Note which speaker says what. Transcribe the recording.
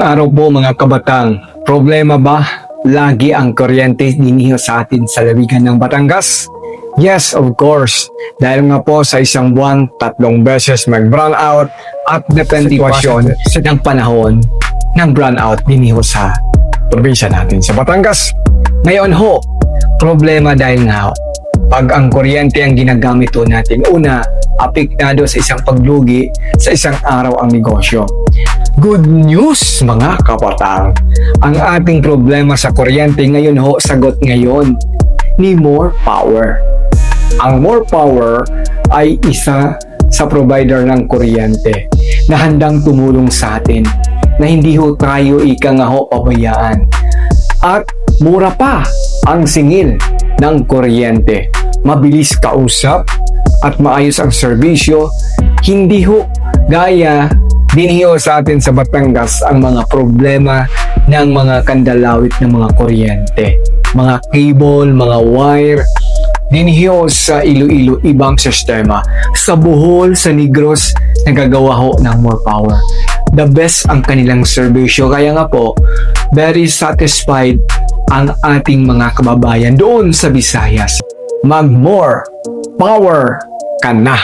Speaker 1: Araw po mga kabatang, problema ba lagi ang kuryente diniho sa atin sa laligan ng Batangas? Yes, of course. Dahil nga po sa isang buwan, tatlong beses mag-brown out at depende sitwasyon sa ng panahon ng brown out diniho sa probinsya natin sa Batangas. Ngayon ho, problema dahil nga pag ang kuryente ang ginagamit ho natin, una, apektado sa isang paglugi sa isang araw ang negosyo. Good news mga kapatang! Ang ating problema sa kuryente ngayon ho, sagot ngayon ni More Power. Ang More Power ay isa sa provider ng kuryente na handang tumulong sa atin na hindi ho tayo ika nga ho pabayaan. At mura pa ang singil ng kuryente. Mabilis kausap at maayos ang serbisyo. Hindi ho gaya dinhiyo sa atin sa Batangas ang mga problema ng mga kandalawit ng mga kuryente. Mga cable, mga wire, dinhiyo sa Iloilo ibang sistema. Sa Bohol, sa Negros, nagagawa ho ng more power. The best ang kanilang serbisyo. Kaya nga po, very satisfied ang ating mga kababayan doon sa Visayas. Mag more power ka na.